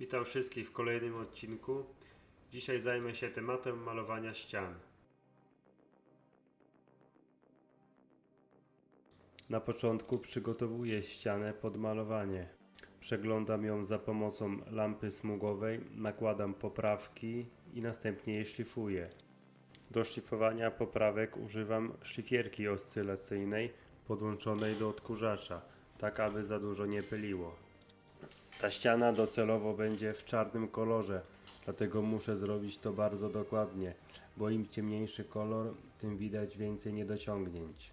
Witam wszystkich w kolejnym odcinku. Dzisiaj zajmę się tematem malowania ścian. Na początku przygotowuję ścianę pod malowanie. Przeglądam ją za pomocą lampy smugowej, nakładam poprawki i następnie je szlifuję. Do szlifowania poprawek używam szlifierki oscylacyjnej podłączonej do odkurzacza, tak aby za dużo nie pyliło. Ta ściana docelowo będzie w czarnym kolorze, dlatego muszę zrobić to bardzo dokładnie, bo im ciemniejszy kolor, tym widać więcej niedociągnięć.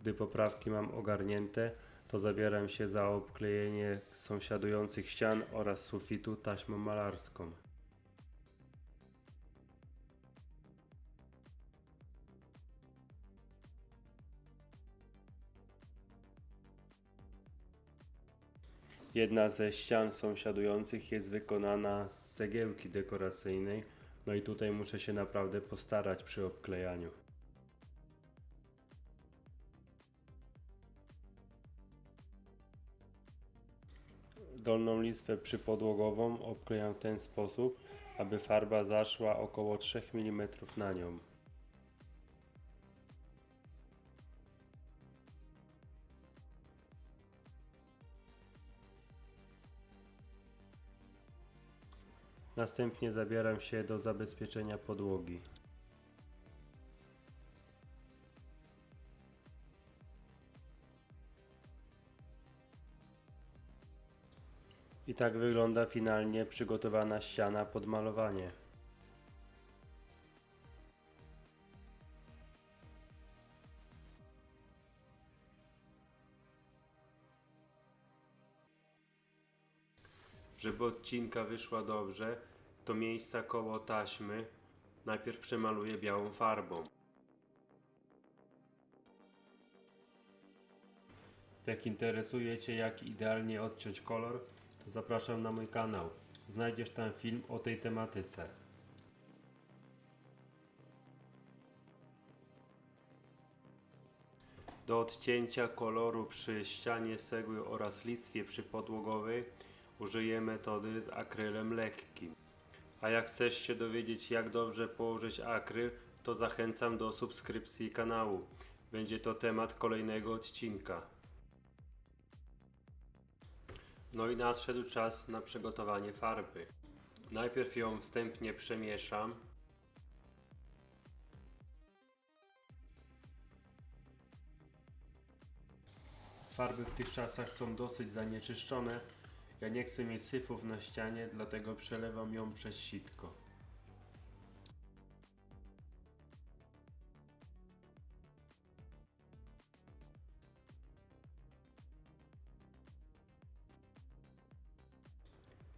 Gdy poprawki mam ogarnięte, to zabieram się za obklejenie sąsiadujących ścian oraz sufitu taśmą malarską. Jedna ze ścian sąsiadujących jest wykonana z cegiełki dekoracyjnej, no i tutaj muszę się naprawdę postarać przy obklejaniu. Dolną listwę przypodłogową obklejam w ten sposób, aby farba zaszła około 3 mm na nią. Następnie zabieram się do zabezpieczenia podłogi. I tak wygląda finalnie przygotowana ściana pod malowanie. Żeby odcinka wyszła dobrze, to miejsca koło taśmy najpierw przemaluję białą farbą. Jak interesuje Cię, jak idealnie odciąć kolor, zapraszam na mój kanał. Znajdziesz tam film o tej tematyce. Do odcięcia koloru przy ścianie cegły oraz listwie przypodłogowej użyję metody z akrylem lekkim. A jak chcesz się dowiedzieć jak dobrze położyć akryl, to zachęcam do subskrypcji kanału. Będzie to temat kolejnego odcinka. No i nadszedł czas na przygotowanie farby. Najpierw ją wstępnie przemieszam. Farby w tych czasach są dosyć zanieczyszczone. Ja nie chcę mieć syfów na ścianie, dlatego przelewam ją przez sitko.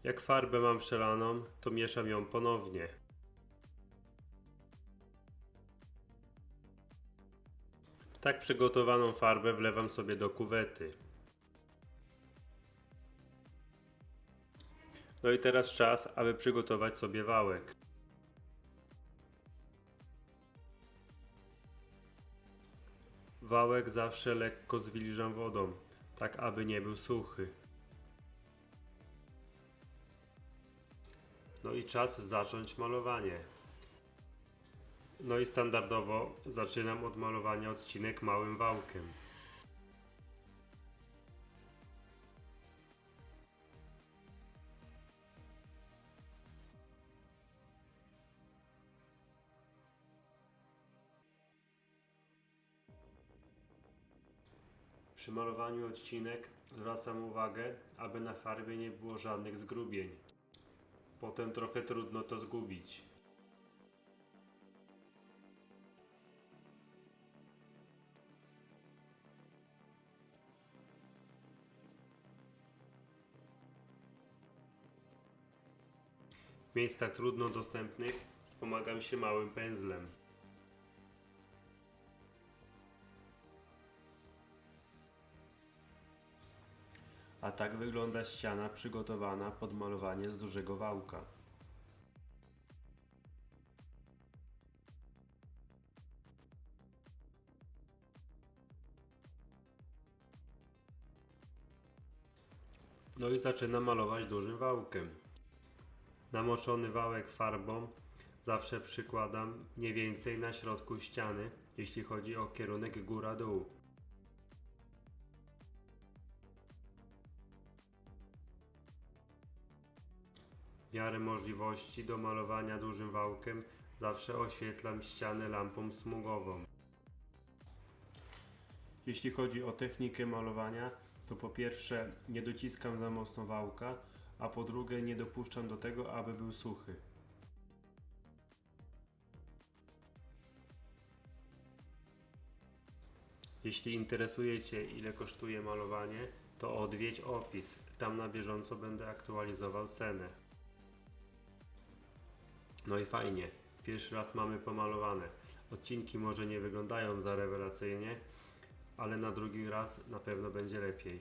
Jak farbę mam przelaną, to mieszam ją ponownie. Tak przygotowaną farbę wlewam sobie do kuwety. No i teraz czas, aby przygotować sobie wałek. Wałek zawsze lekko zwilżam wodą, tak aby nie był suchy. No i czas zacząć malowanie. No i standardowo zaczynam od malowania odcinek małym wałkiem. Przy malowaniu odcinek zwracam uwagę, aby na farbie nie było żadnych zgrubień. Potem trochę trudno to zgubić. W miejscach trudno dostępnych wspomagam się małym pędzlem. A tak wygląda ściana przygotowana pod malowanie z dużego wałka. No i zaczyna malować dużym wałkiem. Namoczony wałek farbą zawsze przykładam mniej więcej na środku ściany, jeśli chodzi o kierunek góra-dół. W miarę możliwości do malowania dużym wałkiem zawsze oświetlam ścianę lampą smugową. Jeśli chodzi o technikę malowania, to po pierwsze nie dociskam za mocno wałka, a po drugie nie dopuszczam do tego, aby był suchy. Jeśli interesuje Cię ile kosztuje malowanie, to odwiedź opis. Tam na bieżąco będę aktualizował cenę. No i fajnie, pierwszy raz mamy pomalowane. Odcinki może nie wyglądają za rewelacyjnie, ale na drugi raz na pewno będzie lepiej.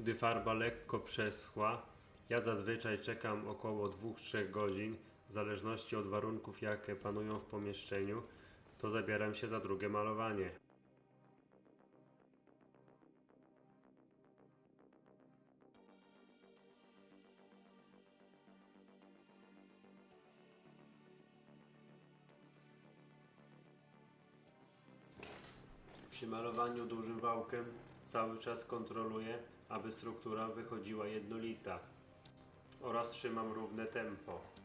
Gdy farba lekko przeschła, ja zazwyczaj czekam około 2-3 godzin, w zależności od warunków jakie panują w pomieszczeniu, to zabieram się za drugie malowanie. Przy malowaniu dużym wałkiem cały czas kontroluję, aby struktura wychodziła jednolita oraz trzymam równe tempo.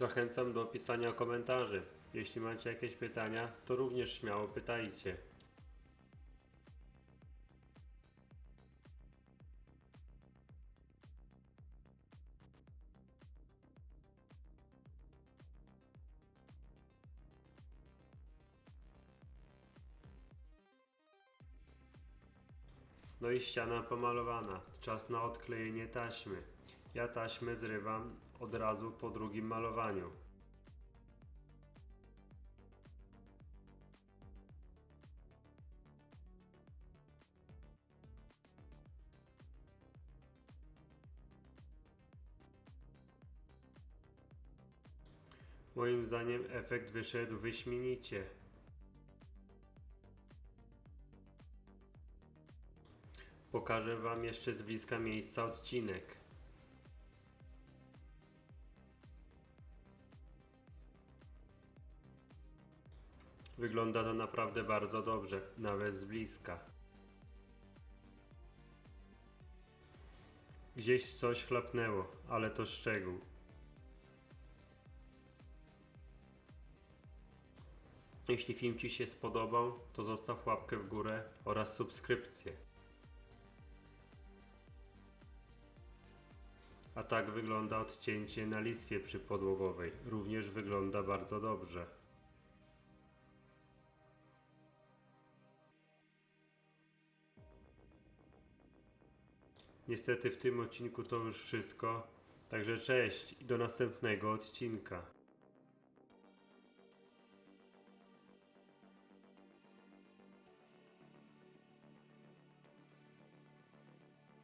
Zachęcam do pisania komentarzy. Jeśli macie jakieś pytania, to również śmiało pytajcie. No i ściana pomalowana. Czas na odklejenie taśmy. Ja taśmę zrywam od razu po drugim malowaniu. Moim zdaniem efekt wyszedł wyśmienicie. Pokażę Wam jeszcze z bliska miejsca odcinek. Wygląda to naprawdę bardzo dobrze, nawet z bliska. Gdzieś coś chlapnęło, ale to szczegół. Jeśli film Ci się spodobał, to zostaw łapkę w górę oraz subskrypcję. A tak wygląda odcięcie na listwie przypodłogowej. Również wygląda bardzo dobrze. Niestety w tym odcinku to już wszystko. Także cześć i do następnego odcinka.